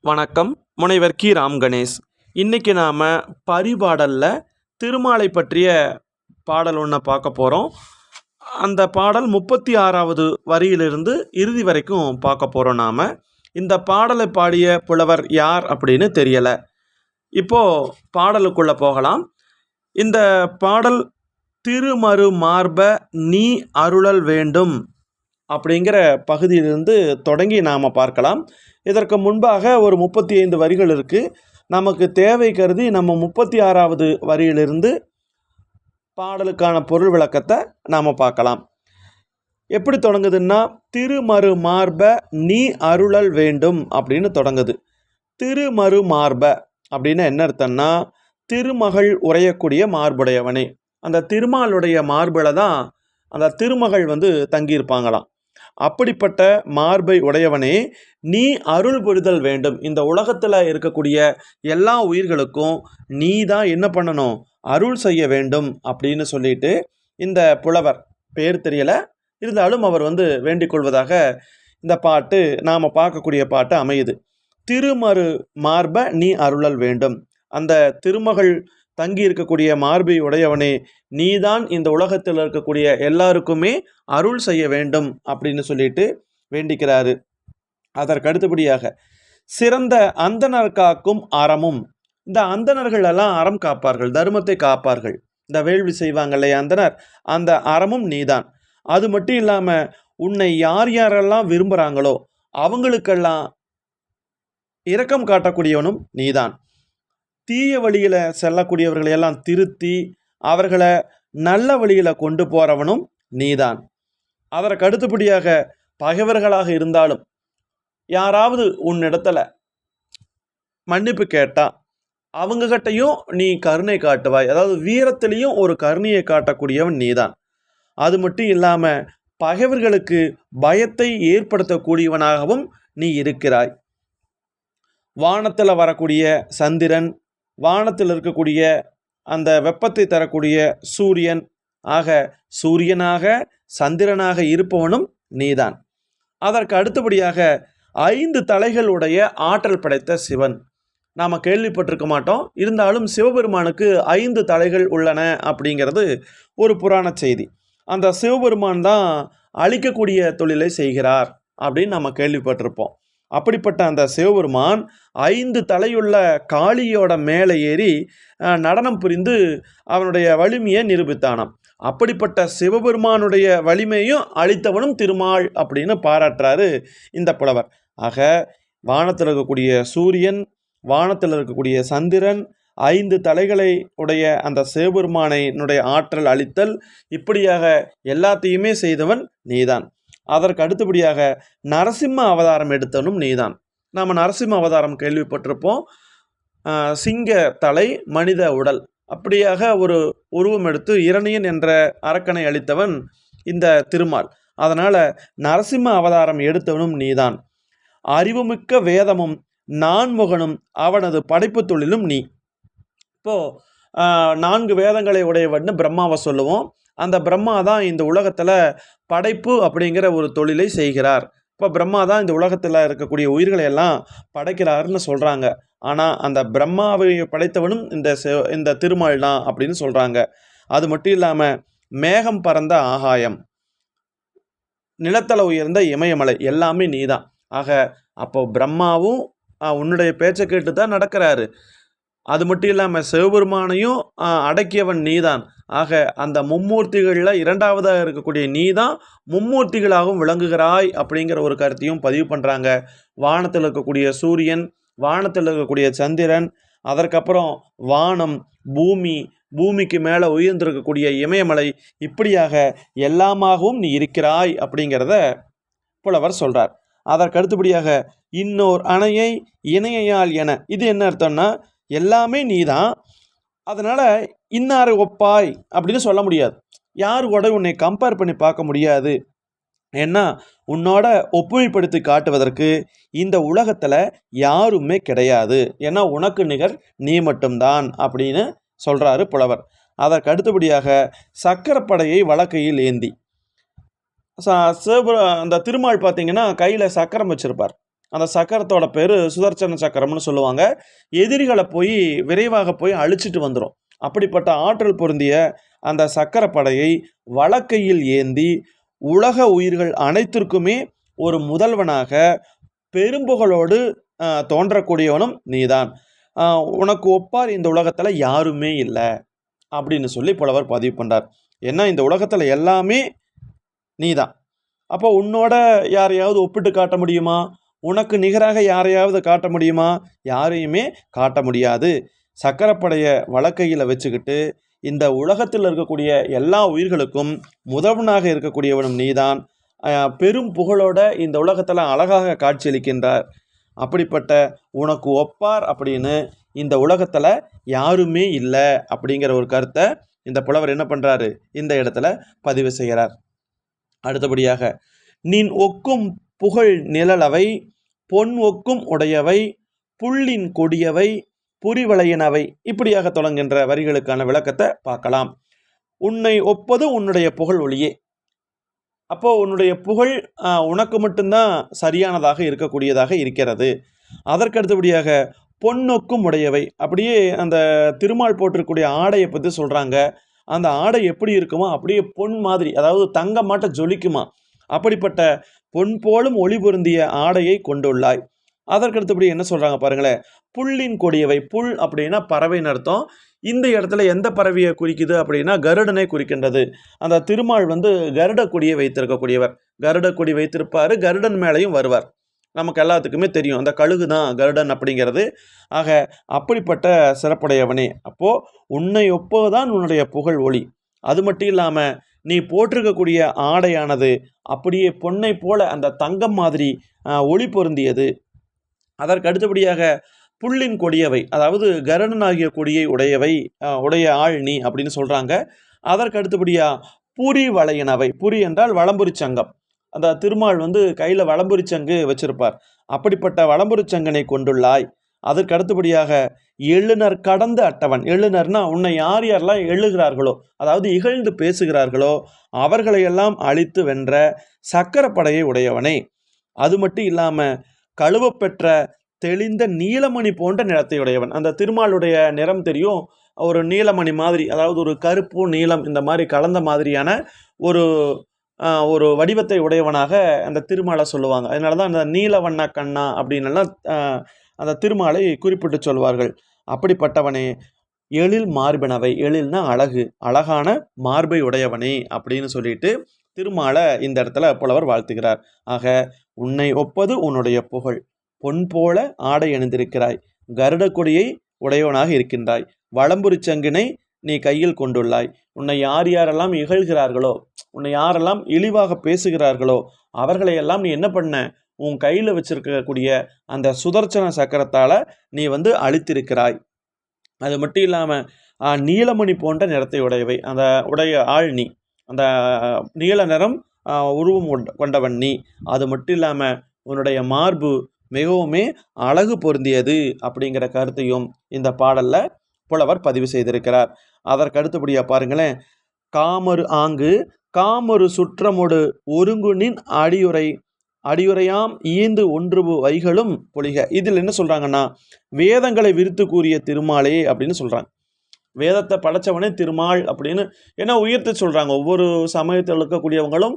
வணக்கம். முனைவர் கி. ராம் கணேஷ். இன்றைக்கி நாம் பரிபாடலில் திருமாலை பற்றிய பாடல் ஒன்று பார்க்க போகிறோம் அந்த பாடல் முப்பத்தி ஆறாவது வரியிலிருந்து இறுதி வரைக்கும் பார்க்க போகிறோம் நாம். இந்த பாடலை பாடிய புலவர் யார் அப்படின்னு தெரியலை. இப்போது பாடலுக்குள்ளே போகலாம். இந்த பாடல் திருமறு மார்ப நீ அருளல் வேண்டும். அப்படிங்கிற பகுதியிலிருந்து தொடங்கி நாம் பார்க்கலாம். இதற்கு முன்பாக ஒரு முப்பத்தி ஐந்து வரிகள் இருக்குது நமக்கு தேவை கருதி நம்ம முப்பத்தி ஆறாவது வரியிலிருந்து பாடலுக்கான பொருள் விளக்கத்தை நாம் பார்க்கலாம். எப்படி தொடங்குதுன்னா திருமறு மார்ப நீ அருளல் வேண்டும் அப்படின்னு தொடங்குது. திருமறு மார்ப அப்படின்னு என்ன அர்த்தம்னா திருமகள் உரையக்கூடிய மார்புடையவனே. அந்த திருமாலுடைய மார்பில் தான் அந்த திருமகள் வந்து தங்கியிருப்பாங்களாம். அப்படிப்பட்ட மார்பை உடையவனே நீ அருள் புரிதல் வேண்டும். இந்த உலகத்தில் இருக்கக்கூடிய எல்லா உயிர்களுக்கும் நீ தான் என்ன பண்ணணும்? அருள் செய்ய வேண்டும் அப்படின்னு சொல்லிட்டு இந்த புலவர் பேர் தெரியல. இருந்தாலும் அவர் வந்து வேண்டிக் கொள்வதாக இந்த பாட்டு நாம் பார்க்கக்கூடிய பாட்டு அமையுது. திருமறு மார்ப நீ அருளல் வேண்டும். அந்த திருமகள் தங்கி இருக்கக்கூடிய மார்பை உடையவனே நீதான் இந்த உலகத்தில் இருக்கக்கூடிய எல்லாருக்குமே அருள் செய்ய வேண்டும் அப்படின்னு சொல்லிட்டு வேண்டிக்கிறாரு. அதற்கு அடுத்தபடியாக சிறந்த அந்தனர் காக்கும் அறமும். இந்த அந்தணர்கள் எல்லாம் அறம் காப்பார்கள் தர்மத்தை காப்பார்கள். இந்த வேள்வி செய்வாங்க இல்லையா அந்தனர் அந்த அறமும் நீதான். அது மட்டும் இல்லாமல் உன்னை யார் யாரெல்லாம் விரும்புகிறாங்களோ அவங்களுக்கெல்லாம் இரக்கம் காட்டக்கூடியவனும் நீதான். தீய வழியில் செல்லக்கூடியவர்களை எல்லாம் திருத்தி அவர்களை நல்ல வழியில் கொண்டு போகிறவனும் நீதான். அதற்கு அடுத்தபடியாக பகைவர்களாக இருந்தாலும் யாராவது உன்னிடத்துல மன்னிப்பு கேட்டால் அவங்ககிட்டையும் நீ கருணை காட்டுவாய். அதாவது வீரத்திலையும் ஒரு கருணையை காட்டக்கூடியவன் நீதான். அது மட்டும் இல்லாமல் பகைவர்களுக்கு பயத்தை ஏற்படுத்தக்கூடியவனாகவும் நீ இருக்கிறாய். வானத்தில் வரக்கூடிய சந்திரன் வானத்தில் இருக்கக்கூடிய அந்த வெப்பத்தை தரக்கூடிய சூரியன் ஆக சூரியனாக சந்திரனாக இருப்பவனும் நீதான். அதற்கு அடுத்தபடியாக ஐந்து தலைகளுடைய ஆற்றல் படைத்த சிவன். நாம் கேள்விப்பட்டிருக்க மாட்டோம். இருந்தாலும் சிவபெருமானுக்கு ஐந்து தலைகள் உள்ளன அப்படிங்கிறது ஒரு புராண செய்தி. அந்த சிவபெருமான் தான் அழிக்கக்கூடிய தொழிலை செய்கிறார் அப்படின்னு நம்ம கேள்விப்பட்டிருப்போம். அப்படிப்பட்ட அந்த சிவபெருமான் ஐந்து தலையுள்ள காளியோட மேலே ஏறி நடனம் புரிந்து அவனுடைய வலிமையை நிரூபித்தானாம். அப்படிப்பட்ட சிவபெருமானுடைய வலிமையும் அளித்தவனும் திருமால் அப்படின்னு பாராட்டுறாரு இந்த புலவர். ஆக வானத்தில் இருக்கக்கூடிய சூரியன் வானத்தில் இருக்கக்கூடிய சந்திரன் ஐந்து தலைகளை உடைய அந்த சிவபெருமானைனுடைய ஆற்றல் அளித்தல் இப்படியாக எல்லாத்தையுமே செய்தவன் நீதான். அதற்கு அடுத்தபடியாக நரசிம்ம அவதாரம் எடுத்தனும் நீதான். நாம் நரசிம்ம அவதாரம் கேள்விப்பட்டிருப்போம். சிங்க தலை மனித உடல். அப்படியாக ஒரு உருவம் எடுத்து இரணியன் என்ற அரக்கனை அளித்தவன் இந்த திருமால். அதனால் நரசிம்ம அவதாரம் எடுத்தவனும் நீதான். அறிவுமிக்க வேதமும் நான்முகனும் அவனது படைப்பு தொழிலும் நீ. இப்போது நான்கு வேதங்களை உடையவன் பிரம்மாவை சொல்லுவோம். அந்த பிரம்மா தான் இந்த உலகத்தில் படைப்பு அப்படிங்கிற ஒரு தொழிலை செய்கிறார். இப்போ பிரம்மா தான் இந்த உலகத்தில் இருக்கக்கூடிய உயிர்களை எல்லாம் படைக்கிறாருன்னு சொல்கிறாங்க ஆனால் அந்த பிரம்மாவை படைத்தவனும் இந்த இந்த திருமால் தான் அப்படின்னு சொல்கிறாங்க அது மட்டும் இல்லாமல் மேகம் பறந்த ஆகாயம் நிலத்தல உயர்ந்த இமயமலை எல்லாமே நீ தான் ஆக அப்போ பிரம்மாவும் உன்னுடைய பேச்சை கேட்டு தான் நடக்கிறாரு. அது மட்டும் இல்லாமல் சிவபெருமானையும் அடக்கியவன் நீதான். ஆக அந்த மும்மூர்த்திகளில் இரண்டாவதாக இருக்கக்கூடிய நீ தான் மும்மூர்த்திகளாகவும் விளங்குகிறாய் அப்படிங்கிற ஒரு கருத்தையும் பதிவு பண்ணுறாங்க வானத்தில் இருக்கக்கூடிய சூரியன் வானத்தில் இருக்கக்கூடிய சந்திரன் அதற்கப்புறம் வானம் பூமி பூமிக்கு மேலே உயர்ந்திருக்கக்கூடிய இமயமலை இப்படியாக எல்லாமாகவும் நீ இருக்கிறாய் அப்படிங்கிறத புலவர் சொல்கிறார் அதற்கு அடுத்தபடியாக இன்னோர் அணையை இணையால் என இது என்ன அர்த்தம்னா எல்லாமே நீ தான் அதனால் இன்னாரை ஒப்பாய் அப்படின்னு சொல்ல முடியாது. யார் கூட உன்னை கம்பேர் பண்ணி பார்க்க முடியாது? ஏன்னா உன்னோட ஒப்புமைப்படுத்தி காட்டுவதற்கு இந்த உலகத்தில் யாருமே கிடையாது. ஏன்னா உனக்கு நிகர் நீ மட்டும்தான் அப்படின்னு சொல்கிறாரு புலவர். அதற்கு அடுத்தபடியாக சக்கரப்படையை வழக்கையில் ஏந்தி. ச சிவபுர அந்த திருமால் பார்த்தீங்கன்னா கையில் சக்கரம் வச்சுருப்பார். அந்த சக்கரத்தோட பேர் சுதர்சன சக்கரம்னு சொல்லுவாங்க. எதிரிகளை போய் விரைவாக போய் அழிச்சிட்டு வந்துடும் அப்படிப்பட்ட ஆற்றல் பொருந்திய அந்த சக்கரப்படையை வழக்கையில் ஏந்தி உலக உயிர்கள் அனைத்திற்குமே ஒரு முதல்வனாக பெரும்புகளோடு தோன்றக்கூடியவனும் நீதான். உனக்கு ஒப்பார் இந்த உலகத்தில் யாருமே இல்லை அப்படின்னு சொல்லி புலவர் பதிவு பண்ணுறார் ஏன்னா இந்த உலகத்தில் எல்லாமே நீதான். அப்போ உன்னோட யாரையாவது ஒப்பிட்டு காட்ட முடியுமா? உனக்கு நிகராக யாரையாவது காட்ட முடியுமா? யாரையுமே காட்ட முடியாது. சக்கரப்படைய வழக்கையில் வச்சுக்கிட்டு இந்த உலகத்தில் இருக்கக்கூடிய எல்லா உயிர்களுக்கும் முதல்வனாக இருக்கக்கூடியவனும் நீதான். பெரும் புகழோட இந்த உலகத்தில் அழகாக காட்சியளிக்கின்றார். அப்படிப்பட்ட உனக்கு ஒப்பார் அப்படின்னு இந்த உலகத்தில் யாருமே இல்லை அப்படிங்கிற ஒரு கருத்தை இந்த புலவர் என்ன பண்ணுறாரு இந்த இடத்துல பதிவு செய்கிறார். அடுத்தபடியாக நீ ஒக்கும் புகழ் நிழலவை பொன் ஒக்கும் உடையவை புள்ளின் கொடியவை புரிவளையனவை. இப்படியாக தொடங்குகின்ற வரிகளுக்கான விளக்கத்தை பார்க்கலாம். உன்னை ஒப்பது உன்னுடைய புகழ் ஒளியே. அப்போது உன்னுடைய புகழ் உனக்கு மட்டும்தான் சரியானதாக இருக்கக்கூடியதாக இருக்கிறது. அதற்கு அடுத்தபடியாக பொன்னொக்கும் உடையவை. அப்படியே அந்த திருமால் போட்டிருக்கக்கூடிய ஆடையை பற்றி சொல்கிறாங்க அந்த ஆடை எப்படி இருக்குமோ அப்படியே பொன் மாதிரி அதாவது தங்கமாட்ட ஜொலிக்குமா? அப்படிப்பட்ட பொன் போலும் ஒளி பொருந்திய ஆடையை கொண்டுள்ளாய். அதற்கு அடுத்தபடி என்ன சொல்கிறாங்க பாருங்களேன்? புல்லின் கொடியவை. புல் அப்படின்னா பறவைன்னு அர்த்தம். இந்த இடத்துல எந்த பறவையை குறிக்குது அப்படின்னா கருடனை குறிக்கின்றது. அந்த திருமால் வந்து கருட கொடியை வைத்திருக்கக்கூடியவர். கருட கொடி வைத்திருப்பார். கருடன் மேலேயும் வருவார். நமக்கு எல்லாத்துக்குமே தெரியும். அந்த கழுகு தான் கருடன் அப்படிங்கிறது. ஆக அப்படிப்பட்ட சிறப்புடையவனே. அப்போது உன்னை ஒப்பதுதான் உன்னுடைய புகழ் ஒளி. அது மட்டும் இல்லாமல் நீ போட்டிருக்கக்கூடிய ஆடையானது அப்படியே பொன்னை போல அந்த தங்கம் மாதிரி ஒளி பொருந்தியது. அதற்கு அடுத்தபடியாக புல்லின் கொடியவை அதாவது கருடன் ஆகிய கொடியை உடையவை உடைய ஆள் நீ அப்படின்னு சொல்கிறாங்க அதற்கு அடுத்தபடியாக புரி வளையனவை. புரி என்றால் வளம்புரி சங்கம். அந்த திருமால் வந்து கையில் வளம்புரி சங்கு வச்சிருப்பார். அப்படிப்பட்ட வளம்புரி சங்கனை கொண்டுள்ளாய். அதற்கு அடுத்தபடியாக எழுநர் கடந்த அட்டவன். எழுநர்னா உன்னை யார் யாரெல்லாம் எழுகிறார்களோ அதாவது இகழ்ந்து பேசுகிறார்களோ அவர்களையெல்லாம் அழித்து வென்ற சக்கரப்படையை உடையவனே. அது மட்டும் இல்லாமல் கழுவப்பெற்ற தெளிந்த நீலமணி போன்ற நிறத்தை உடையவன். அந்த திருமாலுடைய நிறம் தெரியும். ஒரு நீலமணி மாதிரி அதாவது ஒரு கருப்பு நீலம் இந்த மாதிரி கலந்த மாதிரியான ஒரு ஒரு வடிவத்தை உடையவனாக அந்த திருமாலை சொல்லுவாங்க. அதனால தான் அந்த நீலவண்ண கண்ணா அப்படின்னெல்லாம் அந்த திருமாலை குறிப்பிட்டு சொல்வார்கள். அப்படிப்பட்டவனே. எழில் மார்பினவை. எழில்னா அழகு. அழகான மார்பை உடையவனே அப்படின்னு சொல்லிட்டு திருமாலை இந்த இடத்துல புலவர் வாழ்த்துகிறார். ஆக உன்னை ஒப்பது உன்னுடைய புகழ். பொன் போல ஆடை அணிந்திருக்கிறாய். கருட கொடியை உடையவனாக இருக்கின்றாய். வளம்புரி சங்கினை நீ கையில் கொண்டுள்ளாய். உன்னை யார் யாரெல்லாம் இகழ்கிறார்களோ உன்னை யாரெல்லாம் இழிவாக பேசுகிறார்களோ அவர்களையெல்லாம் நீ என்ன பண்ண? உன் கையில் வச்சிருக்கக்கூடிய அந்த சுதர்சன சக்கரத்தால் நீ வந்து அழித்திருக்கிறாய். அது மட்டும் இல்லாமல் நீலமணி போன்ற நிறத்தை உடையவை. அந்த உடைய ஆழ்நி அந்த நீல நிறம் உருவம் கொண்டவன் நீ. அது மட்டும் இல்லாமல் உன்னுடைய மார்பு மிகவுமே அழகு பொருந்தியது அப்படிங்கிற கருத்தையும் இந்த பாடலில் புலவர் பதிவு செய்திருக்கிறார். அதற்கு அடுத்தபடியாக பாருங்களேன். காமரு ஆங்கு காமரு சுற்றமொடு ஒருங்குனின் அடியுரை அடியுரையாம் ஈந்து ஒன்று வைகளும் பொலிக இதில் என்ன சொல்கிறாங்கன்னா வேதங்களை விரித்து கூறிய திருமாலே அப்படின்னு சொல்கிறாங்க வேதத்தை படைச்சவனே திருமால் அப்படின்னு ஏன்னா உயர்த்து சொல்கிறாங்க ஒவ்வொரு சமயத்தில் இருக்கக்கூடியவங்களும்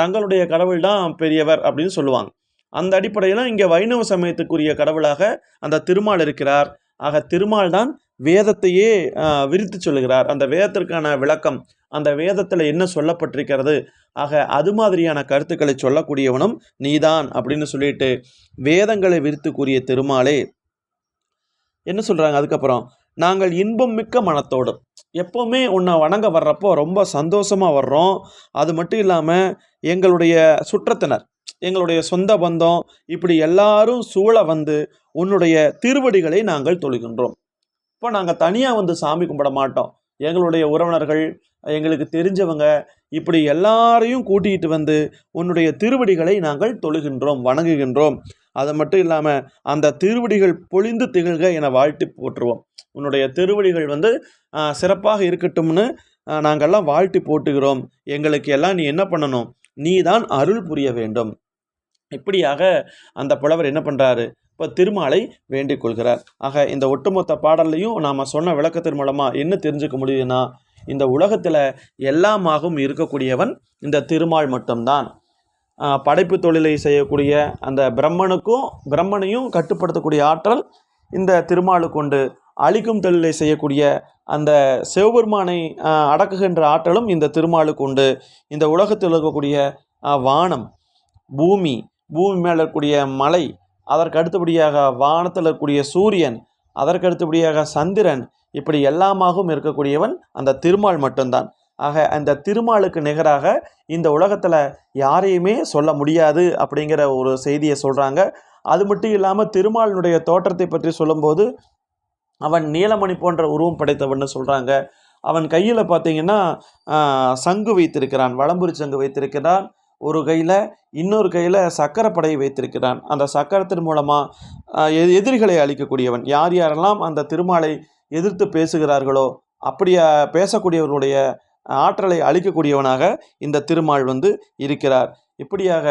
தங்களுடைய கடவுள் தான் பெரியவர் அப்படின்னு சொல்லுவாங்க. அந்த அடிப்படையில் இங்கே வைணவ சமயத்துக்குரிய கடவுளாக அந்த திருமால் இருக்கிறார். ஆக திருமால் தான் வேதத்தையே விரித்து சொல்லுகிறார். அந்த வேதத்திற்கான விளக்கம் அந்த வேதத்தில் என்ன சொல்லப்பட்டிருக்கிறது? ஆக அது மாதிரியான கருத்துக்களை சொல்லக்கூடியவனும் நீதான் அப்படின்னு சொல்லிட்டு வேதங்களை விரித்து கூறிய திருமாலே என்ன சொல்கிறாங்க அதுக்கப்புறம்? நாங்கள் இன்பம் மிக்க மனத்தோடு எப்போவுமே உன்னை வணங்க வர்றப்போ ரொம்ப சந்தோஷமாக வர்றோம். அது மட்டும் இல்லாமல் எங்களுடைய சுற்றத்தினர் எங்களுடைய சொந்த பந்தம் இப்படி எல்லாரும் சூழ வந்து உன்னுடைய திருவடிகளை நாங்கள் தொழுகின்றோம். இப்போ நாங்கள் தனியாக வந்து சாமி கும்பிட மாட்டோம். எங்களுடைய உறவினர்கள் எங்களுக்கு தெரிஞ்சவங்க இப்படி எல்லாரையும் கூட்டிகிட்டு வந்து உன்னுடைய திருவடிகளை நாங்கள் தொழுகின்றோம் வணங்குகின்றோம். அது மட்டும் இல்லாமல் அந்த திருவடிகள் பொழிந்து திகழ்க என வாழ்த்தி போற்றுவோம். உன்னுடைய திருவடிகள் வந்து சிறப்பாக இருக்கட்டும்னு நாங்கள்லாம் வாழ்த்தி போட்டுகிறோம். எங்களுக்கு எல்லாம் நீ என்ன பண்ணணும்? நீ தான் அருள் புரிய வேண்டும். இப்படியாக அந்த புலவர் என்ன பண்ணுறாரு இப்போ திருமாலை வேண்டிக் கொள்கிறார். ஆக இந்த ஒட்டுமொத்த பாடல்லையும் நாம் சொன்ன விளக்கத்தின் மூலமாக என்ன தெரிஞ்சுக்க முடியுதுன்னா இந்த உலகத்தில் எல்லாமாகவும் இருக்கக்கூடியவன் இந்த திருமால் மட்டும்தான். படைப்பு தொழிலை செய்யக்கூடிய அந்த பிரம்மனுக்கும் பிரம்மனையும் கட்டுப்படுத்தக்கூடிய ஆற்றல் இந்த திருமாலுக்கு உண்டு. அழிக்கும் தொழிலை செய்யக்கூடிய அந்த சிவபெருமானை அடக்குகின்ற ஆற்றலும் இந்த திருமாலுக்கு உண்டு. இந்த உலகத்தில் இருக்கக்கூடிய வானம் பூமி பூமி மேலே இருக்கக்கூடிய மலை அதற்கு அடுத்தபடியாக வானத்தில் இருக்கக்கூடிய சூரியன் அதற்கு அடுத்தபடியாக சந்திரன் இப்படி எல்லாமாகவும் இருக்கக்கூடியவன் அந்த திருமால் மட்டும்தான். ஆக அந்த திருமாலுக்கு நிகராக இந்த உலகத்தில் யாரையுமே சொல்ல முடியாது அப்படிங்கிற ஒரு செய்தியை சொல்கிறாங்க அது மட்டும் இல்லாமல் திருமாலினுடைய தோற்றத்தை பற்றி சொல்லும்போது அவன் நீலமணி போன்ற உருவம் படைத்தவன்னு சொல்கிறாங்க அவன் கையில் பார்த்தீங்கன்னா சங்கு வைத்திருக்கிறான் வளம்புரி சங்கு வைத்திருக்கிறான். ஒரு கையில் இன்னொரு கையில் சக்கரப்படையை வைத்திருக்கிறான். அந்த சக்கரத்தின் மூலமாக எதிரிகளை அழிக்கக்கூடியவன். யார் யாரெல்லாம் அந்த திருமாலை எதிர்த்து பேசுகிறார்களோ அப்படியா பேசக்கூடியவனுடைய ஆற்றலை அழிக்கக்கூடியவனாக இந்த திருமால் வந்து இருக்கிறார். இப்படியாக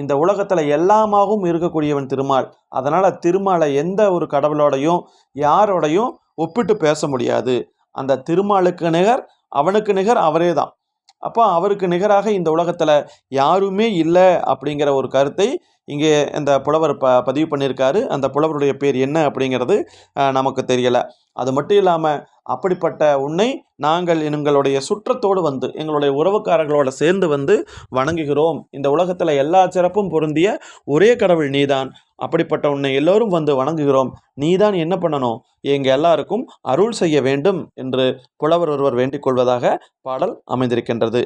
இந்த உலகத்தில் எல்லாமாகவும் இருக்கக்கூடியவன் திருமால். அதனால் திருமாலை எந்த ஒரு கடவுளோடையும் யாரோடையும் ஒப்பிட்டு பேச முடியாது. அந்த திருமாலுக்கு நிகர் அவனுக்கு நிகர் அவரே தான். அப்போ அவருக்கு நிகராக இந்த உலகத்தில் யாருமே இல்லை அப்படிங்கிற ஒரு கருத்தை இங்கே இந்த புலவர் ப பதிவு பண்ணியிருக்காரு. அந்த புலவருடைய பேர் என்ன அப்படிங்கிறது நமக்கு தெரியலை. அது மட்டும் இல்லாமல் அப்படிப்பட்ட உன்னை நாங்கள் எங்களுடைய சுற்றத்தோடு வந்து எங்களுடைய உறவுக்காரர்களோடு சேர்ந்து வந்து வணங்குகிறோம். இந்த உலகத்தில் எல்லா சிறப்பும் பொருந்திய ஒரே கடவுள் நீதான். அப்படிப்பட்ட உன்னை எல்லோரும் வந்து வணங்குகிறோம். நீதான் என்ன பண்ணணும்? எங்கள் எல்லாருக்கும் அருள் செய்ய வேண்டும் என்று புலவர் ஒருவர் வேண்டிக் கொள்வதாக பாடல் அமைந்திருக்கின்றது.